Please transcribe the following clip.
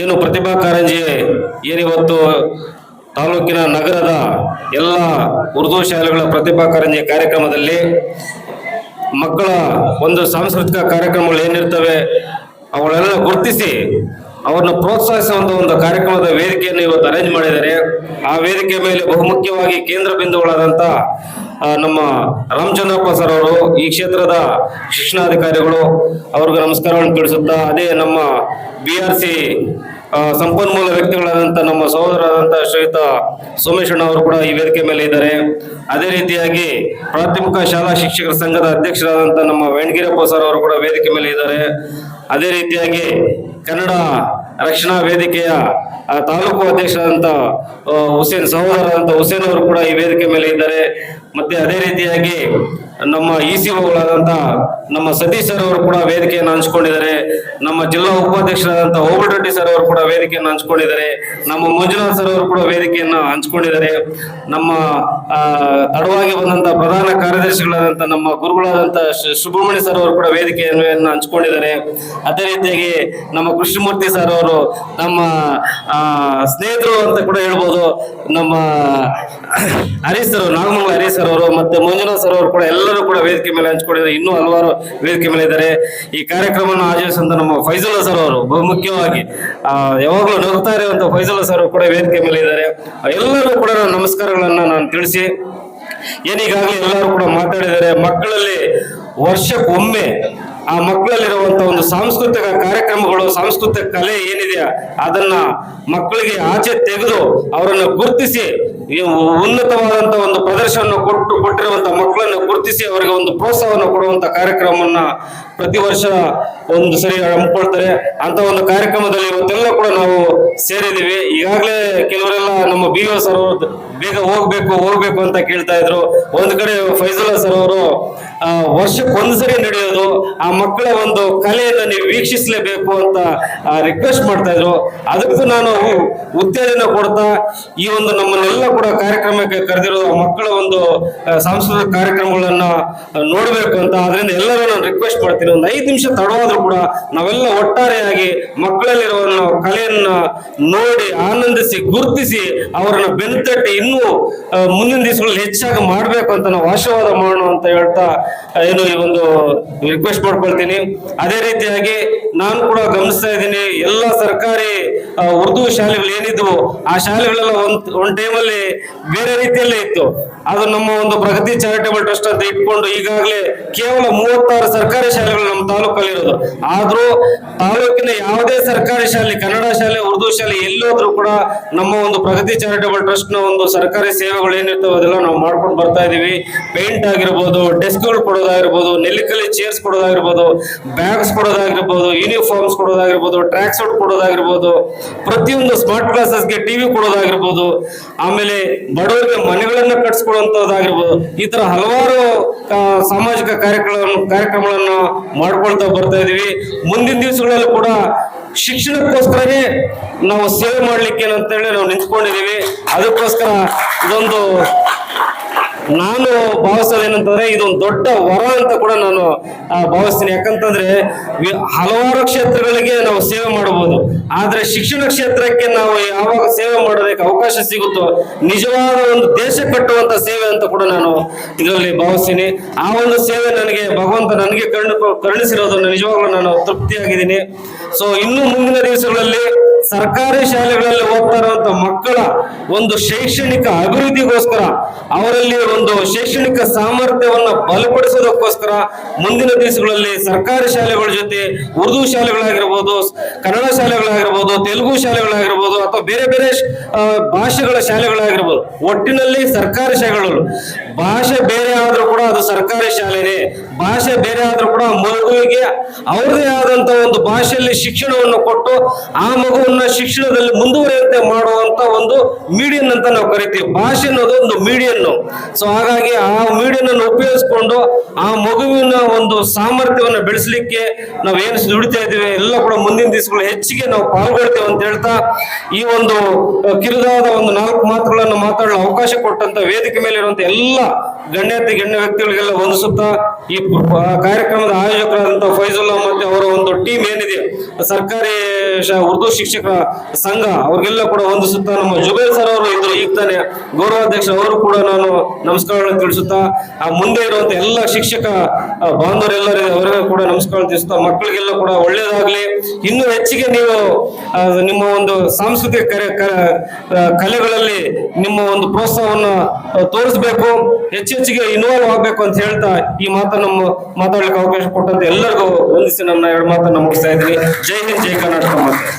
ಏನು ಪ್ರತಿಭಾ ಕಾರಂಜಿ ಏನಿವತ್ತು ತಾಲೂಕಿನ ನಗರದ ಎಲ್ಲ ಉರ್ದು ಶಾಲೆಗಳ ಪ್ರತಿಭಾ ಕಾರಂಜಿ ಕಾರ್ಯಕ್ರಮದಲ್ಲಿ ಮಕ್ಕಳ ಒಂದು ಸಾಂಸ್ಕೃತಿಕ ಕಾರ್ಯಕ್ರಮಗಳು ಏನಿರ್ತವೆ ಅವುಗಳೆಲ್ಲ ಗುರುತಿಸಿ ಅವರನ್ನು ಪ್ರೋತ್ಸಾಹಿಸುವಂಥ ಒಂದು ಕಾರ್ಯಕ್ರಮದ ವೇದಿಕೆಯನ್ನು ಇವತ್ತು ಅರೇಂಜ್ ಮಾಡಿದ್ದಾರೆ. ಆ ವೇದಿಕೆ ಮೇಲೆ ಬಹುಮುಖ್ಯವಾಗಿ ಕೇಂದ್ರ ಬಿಂದುಗಳಾದಂಥ ನಮ್ಮ ರಾಮಚಂದ್ರಪ್ಪ ಸರ್ ಅವರು, ಈ ಕ್ಷೇತ್ರದ ಶಿಕ್ಷಣಾಧಿಕಾರಿಗಳು, ಅವ್ರಿಗೆ ನಮಸ್ಕಾರವನ್ನು ತಿಳಿಸುತ್ತಾ, ಅದೇ ನಮ್ಮ ಬಿ ಆರ್ ಸಿ ಸಂಪನ್ಮೂಲ ವ್ಯಕ್ತಿಗಳಾದಂಥ ನಮ್ಮ ಸಹೋದರಾದಂಥ ಶ್ರೀಯುತ ಸೋಮೇಶಣ್ಣ ಅವರು ಕೂಡ ಈ ವೇದಿಕೆ ಮೇಲೆ ಇದ್ದಾರೆ. ಅದೇ ರೀತಿಯಾಗಿ ಪ್ರಾಥಮಿಕ ಶಾಲಾ ಶಿಕ್ಷಕರ ಸಂಘದ ಅಧ್ಯಕ್ಷರಾದಂಥ ನಮ್ಮ ವೆಣಗಿರಪ್ಪ ಸರ್ ಅವರು ಕೂಡ ವೇದಿಕೆ ಮೇಲೆ ಇದ್ದಾರೆ. ಅದೇ ರೀತಿಯಾಗಿ ಕನ್ನಡ ರಕ್ಷಣಾ ವೇದಿಕೆಯ ತಾಲೂಕು ಅಧ್ಯಕ್ಷರಾದಂಥ ಹುಸೇನ್ ಸಹೋದರಾದಂಥ ಹುಸೇನ್ ಅವರು ಕೂಡ ಈ ವೇದಿಕೆ ಮೇಲೆ ಇದ್ದಾರೆ. ಮತ್ತೆ ಅದೇ ರೀತಿಯಾಗಿ ನಮ್ಮ ಇ ಸಿ ಒಗಳಾದಂಥ ನಮ್ಮ ಸತೀಶ್ ಸರ್ ಅವರು ಕೂಡ ವೇದಿಕೆಯನ್ನು ಹಂಚ್ಕೊಂಡಿದ್ದಾರೆ. ನಮ್ಮ ಜಿಲ್ಲಾ ಉಪಾಧ್ಯಕ್ಷರಾದಂಥ ರೆಡ್ಡಿ ಸರ್ ಅವರು ಕೂಡ ವೇದಿಕೆಯನ್ನು ಹಂಚ್ಕೊಂಡಿದ್ದಾರೆ. ನಮ್ಮ ಮಂಜುನಾಥ್ ಸರ್ ಅವರು ಕೂಡ ವೇದಿಕೆಯನ್ನು ಹಂಚ್ಕೊಂಡಿದ್ದಾರೆ. ನಮ್ಮ ಅಡವಾಗಿ ಬಂದಂತ ಪ್ರಧಾನ ಕಾರ್ಯದರ್ಶಿಗಳಾದಂತ ನಮ್ಮ ಗುರುಗಳಾದಂತ ಸುಬ್ರಹ್ಮಣ್ಯ ಸರ್ ಅವರು ಕೂಡ ವೇದಿಕೆಯನ್ನು ಹಂಚ್ಕೊಂಡಿದ್ದಾರೆ. ಅದೇ ರೀತಿಯಾಗಿ ನಮ್ಮ ಕೃಷ್ಣಮೂರ್ತಿ ಸರ್ ಅವರು, ನಮ್ಮ ಸ್ನೇಹಿತರು ಅಂತ ಕೂಡ ಹೇಳ್ಬೋದು. ನಮ್ಮ ಹರೀಶ್ ಸರ್ ನಾಗಮಂಗಲ ಹರೀಶ್ ಮತ್ತೆ ಮಂಜುನಾಥ್ ಸರ್ ಅವರು ಕೂಡ ಎಲ್ಲರೂ ಕೂಡ ವೇದಿಕೆ ಮೇಲೆ ಹಂಚ್ಕೊಂಡಿದ್ದಾರೆ. ಇನ್ನೂ ಹಲವಾರು ವೇದಿಕೆ ಮೇಲೆ ಇದ್ದಾರೆ. ಈ ಕಾರ್ಯಕ್ರಮವನ್ನು ಆಯೋಜಿಸಿದಂತ ನಮ್ಮ ಫೈಜುಲ್ಲಾ ಸರ್ ಅವರು, ಬಹುಮುಖ್ಯವಾಗಿ ಯಾವಾಗಲೂ ನಗುತ್ತಾ ಇರುವಂತ ಫೈಜುಲ್ಲಾ ಸರ್ ಕೂಡ ವೇದಿಕೆ ಮೇಲೆ ಇದ್ದಾರೆ. ಎಲ್ಲರೂ ಕೂಡ ನಾನು ನಮಸ್ಕಾರಗಳನ್ನ ನಾನು ತಿಳಿಸಿ, ಏನೀಗಾಗಲೇ ಎಲ್ಲರೂ ಕೂಡ ಮಾತಾಡಿದ್ದಾರೆ. ಮಕ್ಕಳಲ್ಲಿ ವರ್ಷಕ್ಕೊಮ್ಮೆ ಆ ಮಕ್ಕಳಲ್ಲಿರುವಂತ ಒಂದು ಸಾಂಸ್ಕೃತಿಕ ಕಾರ್ಯಕ್ರಮಗಳು, ಸಾಂಸ್ಕೃತಿಕ ಕಲೆ ಏನಿದೆಯಾ ಅದನ್ನ ಮಕ್ಕಳಿಗೆ ಆಚೆ ತೆಗೆದು ಅವರನ್ನು ಗುರುತಿಸಿ, ಈ ಉನ್ನತವಾದಂತ ಒಂದು ಪ್ರದರ್ಶನವನ್ನು ಕೊಟ್ಟು ಕೊಟ್ಟಿರುವಂತ ಮಕ್ಕಳನ್ನು ಗುರುತಿಸಿ ಅವರಿಗೆ ಒಂದು ಪ್ರೋತ್ಸಾಹವನ್ನು ಕೊಡುವಂತ ಕಾರ್ಯಕ್ರಮವನ್ನ ಪ್ರತಿ ವರ್ಷ ಒಂದು ಸರಿ ಹಮ್ಮಿಕೊಳ್ತಾರೆ. ಅಂತ ಒಂದು ಕಾರ್ಯಕ್ರಮದಲ್ಲಿ ಇವತ್ತೆಲ್ಲ ಕೂಡ ನಾವು ಸೇರಿದೀವಿ ಈಗಾಗಲೇ ಕೆಲವರೆಲ್ಲ ನಮ್ಮ ಬಿ ಸರ್ ಅವರು ಬೇಗ ಹೋಗ್ಬೇಕು ಹೋಗ್ಬೇಕು ಅಂತ ಕೇಳ್ತಾ ಇದ್ರು. ಒಂದ್ ಕಡೆ ಫೈಜುಲ್ಲಾ ಸರ್ ಅವರು ಆ, ವರ್ಷಕ್ಕೊಂದು ಸರಿ ನಡೆಯೋದು ಆ ಮಕ್ಕಳ ಒಂದು ಕಲೆಯನ್ನು ನೀವು ವೀಕ್ಷಿಸಲೇಬೇಕು ಅಂತ ರಿಕ್ವೆಸ್ಟ್ ಮಾಡ್ತಾ ಇದ್ರು. ಅದಕ್ಕೂ ನಾನು ಉತ್ತೇಜನ ಕೊಡ್ತಾ ಈ ಒಂದು ನಮ್ಮನ್ನೆಲ್ಲ ಕೂಡ ಕಾರ್ಯಕ್ರಮಕ್ಕೆ ಕರೆದಿರೋ ಮಕ್ಕಳ ಒಂದು ಸಾಂಸ್ಕೃತಿಕ ಕಾರ್ಯಕ್ರಮಗಳನ್ನ ನೋಡಬೇಕು ಅಂತ. ಅದರಿಂದ ಎಲ್ಲರೂ ನಾನು ರಿಕ್ವೆಸ್ಟ್ ಮಾಡ್ತೀನಿ. ಒಂದು ಐದು ನಿಮಿಷ ತಡವಾದ್ರೂ ಕೂಡ ನಾವೆಲ್ಲ ಒಟ್ಟಾರೆಯಾಗಿ ಮಕ್ಕಳಲ್ಲಿರುವ ಕಲೆಯನ್ನ ನೋಡಿ ಆನಂದಿಸಿ ಗುರುತಿಸಿ ಅವರನ್ನು ಬೆನ್ತಟ್ಟಿ ಇನ್ನೂ ಮುಂದಿನ ದಿವಸಗಳಲ್ಲಿ ಹೆಚ್ಚಾಗಿ ಮಾಡಬೇಕು ಅಂತ ನಾವು ಆಶೀರ್ವಾದ ಮಾಡೋಣ ಅಂತ ಹೇಳ್ತಾ ಏನು ಈ ಒಂದು ರಿಕ್ವೆಸ್ಟ್ ಮಾಡ್ಕೊಳ್ತೀನಿ. ಅದೇ ರೀತಿಯಾಗಿ ನಾನು ಕೂಡ ಗಮನಿಸ್ತಾ ಇದ್ದೀನಿ ಎಲ್ಲ ಸರ್ಕಾರಿ ಉರ್ದು ಶಾಲೆಗಳು ಏನಿದ್ವು, ಆ ಶಾಲೆಗಳೆಲ್ಲ ಒಂದ್ ಒಂದ್ ಟೈಮಲ್ಲಿ ಬೇರೆ ರೀತಿಯಲ್ಲೇ ಇತ್ತು. ಅದು ನಮ್ಮ ಒಂದು ಪ್ರಗತಿ ಚಾರಿಟೇಬಲ್ ಟ್ರಸ್ಟ್ ಅಂತ ಇಟ್ಕೊಂಡು ಈಗಾಗಲೇ ಕೇವಲ ಮೂವತ್ತಾರು ಸರ್ಕಾರಿ ಶಾಲೆಗಳು ನಮ್ಮ ತಾಲೂಕಲ್ಲಿ ಇರೋದು ಆದ್ರೂ ತಾಲೂಕಿನ ಯಾವುದೇ ಸರ್ಕಾರಿ ಶಾಲೆ, ಕನ್ನಡ ಶಾಲೆ, ಉರ್ದು ಶಾಲೆ ಎಲ್ಲೋದ್ರೂ ಕೂಡ ನಮ್ಮ ಒಂದು ಪ್ರಗತಿ ಚಾರಿಟೇಬಲ್ ಟ್ರಸ್ಟ್ನ ಒಂದು ಸರ್ಕಾರಿ ಸೇವೆಗಳು ಏನಿರ್ತವೆ ಅದೆಲ್ಲ ನಾವು ಮಾಡ್ಕೊಂಡು ಬರ್ತಾ ಇದೀವಿ. ಪೇಂಟ್ ಆಗಿರ್ಬೋದು, ಡೆಸ್ಕ್ಗಳು ಕೊಡೋದಾಗಿರ್ಬೋದು, ನೆಲ್ಲಿಕಲ್ಲಿ ಚೇರ್ಸ್ ಕೊಡೋದಾಗಿರ್ಬೋದು, ಬ್ಯಾಗ್ಸ್ ಕೊಡೋದಾಗಿರ್ಬೋದು ಯೂನಿಫಾರ್ಮ್ಸ್ ಕೊಡೋದಾಗಿರ್ಬೋದು ಟ್ರ್ಯಾಕ್ ಸೂಟ್ ಕೊಡೋದಾಗಿರ್ಬೋದು. ಪ್ರತಿಯೊಂದು ಸ್ಮಾರ್ಟ್ ಕ್ಲಾಸಸ್ಗೆ ಟಿವಿ ಕೊಡೋದಾಗಿರ್ಬೋದು, ಆಮೇಲೆ ಬಡವರಿಗೆ ಮನೆಗಳನ್ನು ಕಟ್ಸ್ಕೊಡುವಂತದ್ದಾಗಿರ್ಬೋದು ಈ ತರ ಹಲವಾರು ಸಾಮಾಜಿಕ ಕಾರ್ಯಕ್ರಮ, ಕಾರ್ಯಕ್ರಮಗಳನ್ನು ಮಾಡ್ಕೊಳ್ತಾ ಬರ್ತಾ ಇದೀವಿ. ಮುಂದಿನ ದಿವಸಗಳಲ್ಲೂ ಕೂಡ ಶಿಕ್ಷಣಕ್ಕೋಸ್ಕರನೇ ನಾವು ಸೇವೆ ಮಾಡ್ಲಿಕ್ಕೆ ಅಂತೇಳಿ ನಾವು ನಿಂತ್ಕೊಂಡಿದ್ದೀವಿ ಅದಕ್ಕೋಸ್ಕರ ಇದೊಂದು ನಾನು ಭಾವಿಸೋದು ಏನಂತಂದ್ರೆ ಇದೊಂದು ದೊಡ್ಡ ವರ ಅಂತ ಕೂಡ ನಾನು ಭಾವಿಸ್ತೀನಿ. ಯಾಕಂತಂದ್ರೆ ಹಲವಾರು ಕ್ಷೇತ್ರಗಳಿಗೆ ನಾವು ಸೇವೆ ಮಾಡಬಹುದು. ಆದ್ರೆ ಶಿಕ್ಷಣ ಕ್ಷೇತ್ರಕ್ಕೆ ನಾವು ಯಾವಾಗ ಸೇವೆ ಮಾಡೋದಕ್ಕೆ ಅವಕಾಶ ಸಿಗುತ್ತೋ, ನಿಜವಾದ ಒಂದು ದೇಶ ಕಟ್ಟುವಂತ ಸೇವೆ ಅಂತ ಕೂಡ ನಾನು ಇದರಲ್ಲಿ ಭಾವಿಸ್ತೀನಿ. ಆ ಒಂದು ಸೇವೆ ನನಗೆ, ಭಗವಂತ ನನಗೆ ಕರುಣ, ಕರುಣಿಸಿರೋದನ್ನು ನಿಜವಾಗ್ಲೂ ನಾನು ತೃಪ್ತಿಯಾಗಿದ್ದೀನಿ. ಸೊ ಇನ್ನು ಮುಂದಿನ ದಿವಸಗಳಲ್ಲಿ ಸರ್ಕಾರಿ ಶಾಲೆಗಳಲ್ಲಿ ಓದ್ತಾ ಮಕ್ಕಳ ಒಂದು ಶೈಕ್ಷಣಿಕ ಅಭಿವೃದ್ಧಿಗೋಸ್ಕರ, ಅವರಲ್ಲಿ ಒಂದು ಶೈಕ್ಷಣಿಕ ಸಾಮರ್ಥ್ಯವನ್ನ ಬಲಪಡಿಸೋದಕ್ಕೋಸ್ಕರ ಮುಂದಿನ ದಿವಸಗಳಲ್ಲಿ ಸರ್ಕಾರಿ ಶಾಲೆಗಳ ಜೊತೆ ಉರ್ದು ಶಾಲೆಗಳಾಗಿರ್ಬೋದು, ಕನ್ನಡ ಶಾಲೆಗಳಾಗಿರ್ಬೋದು, ತೆಲುಗು ಶಾಲೆಗಳಾಗಿರ್ಬೋದು, ಅಥವಾ ಬೇರೆ ಬೇರೆ ಭಾಷೆಗಳ ಶಾಲೆಗಳಾಗಿರ್ಬೋದು, ಒಟ್ಟಿನಲ್ಲಿ ಸರ್ಕಾರಿ ಶಾಲೆಗಳು. ಭಾಷೆ ಬೇರೆ ಆದ್ರೂ ಕೂಡ ಅದು ಸರ್ಕಾರಿ ಶಾಲೆನೇ. ಭಾಷೆ ಬೇರೆ ಆದ್ರೂ ಕೂಡ ಮಗುವಿಗೆ ಅವ್ರದೇ ಆದಂತ ಒಂದು ಭಾಷೆಯಲ್ಲಿ ಶಿಕ್ಷಣವನ್ನು ಕೊಟ್ಟು ಆ ಮಗುವನ್ನ ಶಿಕ್ಷಣದಲ್ಲಿ ಮುಂದುವರಿಯುವಂತೆ ಮಾಡುವಂತ ಒಂದು ಮೀಡಿಯನ್ ಅಂತ ನಾವು ಕರಿತೀವಿ. ಭಾಷೆ ಅನ್ನೋದು ಒಂದು ಮೀಡಿಯನ್ನು ಸೊ ಹಾಗಾಗಿ ಆ ಮೀಡಿಯನ್ ಅನ್ನು ಉಪಯೋಗಿಸ್ಕೊಂಡು ಆ ಮಗುವಿನ ಒಂದು ಸಾಮರ್ಥ್ಯವನ್ನು ಬೆಳೆಸಲಿಕ್ಕೆ ನಾವು ಏನು ದುಡಿತಾ ಇದ್ದೀವಿ, ಎಲ್ಲ ಕೂಡ ಮುಂದಿನ ದಿವಸಗಳು ಹೆಚ್ಚಿಗೆ ನಾವು ಪಾಲ್ಗೊಳ್ತೇವೆ ಅಂತ ಹೇಳ್ತಾ ಈ ಒಂದು, ಕಿರಿದಾದ ಒಂದು ನಾಲ್ಕು ಮಾತುಗಳನ್ನು ಮಾತಾಡಲು ಅವಕಾಶ ಕೊಟ್ಟಂತ ವೇದಿಕೆ ಮೇಲೆ ಇರುವಂತ ಎಲ್ಲ ಗಣ್ಯಾತಿ ಗಣ್ಯ ವ್ಯಕ್ತಿಗಳಿಗೆಲ್ಲ ವಂದಿಸುತ್ತಾ ಈ ಕಾರ್ಯಕ್ರಮದ ಆಯೋಜಕರಾದಂತಹ ಫೈಜುಲ್ಲಾ ಮತ್ತೆ ಅವರ ಒಂದು ಟೀಮ್ ಏನಿದೆ, ಸರ್ಕಾರಿ ಉರ್ದು ಶಿಕ್ಷಕ ಸಂಘ, ಅವ್ರಿಗೆಲ್ಲ ಕೂಡ ವಂದಿಸುತ್ತಾ ನಮ್ಮ ಜುಬೇಲ್ ಸರ್ ಅವರು ಇದ್ರು ಈಗ ತಾನೇ ಗೌರವಾಧ್ಯಕ್ಷ ಅವರು ಕೂಡ ನಾನು ನಮಸ್ಕಾರಗಳನ್ನು ತಿಳಿಸುತ್ತಾ, ಆ ಮುಂದೆ ಇರುವಂತಹ ಎಲ್ಲ ಶಿಕ್ಷಕ ಆ, ಬಾಂಧವರೆಲ್ಲರಿಗೂ ಅವರಿಗೂ ಕೂಡ ನಮಸ್ಕಾರ ತಿಳಿಸ್ತಾ ಮಕ್ಕಳಿಗೆಲ್ಲ ಕೂಡ ಒಳ್ಳೇದಾಗ್ಲಿ. ಇನ್ನೂ ಹೆಚ್ಚಿಗೆ ನೀವು ನಿಮ್ಮ ಒಂದು ಸಾಂಸ್ಕೃತಿಕ ಕಲೆಗಳಲ್ಲಿ ನಿಮ್ಮ ಒಂದು ಪ್ರೋತ್ಸಾಹವನ್ನು ತೋರಿಸ್ಬೇಕು. ಹೆಚ್ಚೆಚ್ಚಿಗೆ ಇನ್ವಾಲ್ವ್ ಆಗ್ಬೇಕು ಅಂತ ಹೇಳ್ತಾ ಈ ಮಾತನ್ನು ಮಾತಾಡ್ಲಿಕ್ಕೆ ಅವಕಾಶ ಕೊಟ್ಟಂತ ಎಲ್ಲರಿಗೂ ವಂದಿಸಿ ನನ್ನ ಎರಡು ಮಾತನ್ನು ಮುಗಿಸ್ತಾ ಇದ್ದೀನಿ. ಜೈ ಹಿಂದ್ ಜೈ ಕರ್ನಾಟಕ ಮಾತೆ.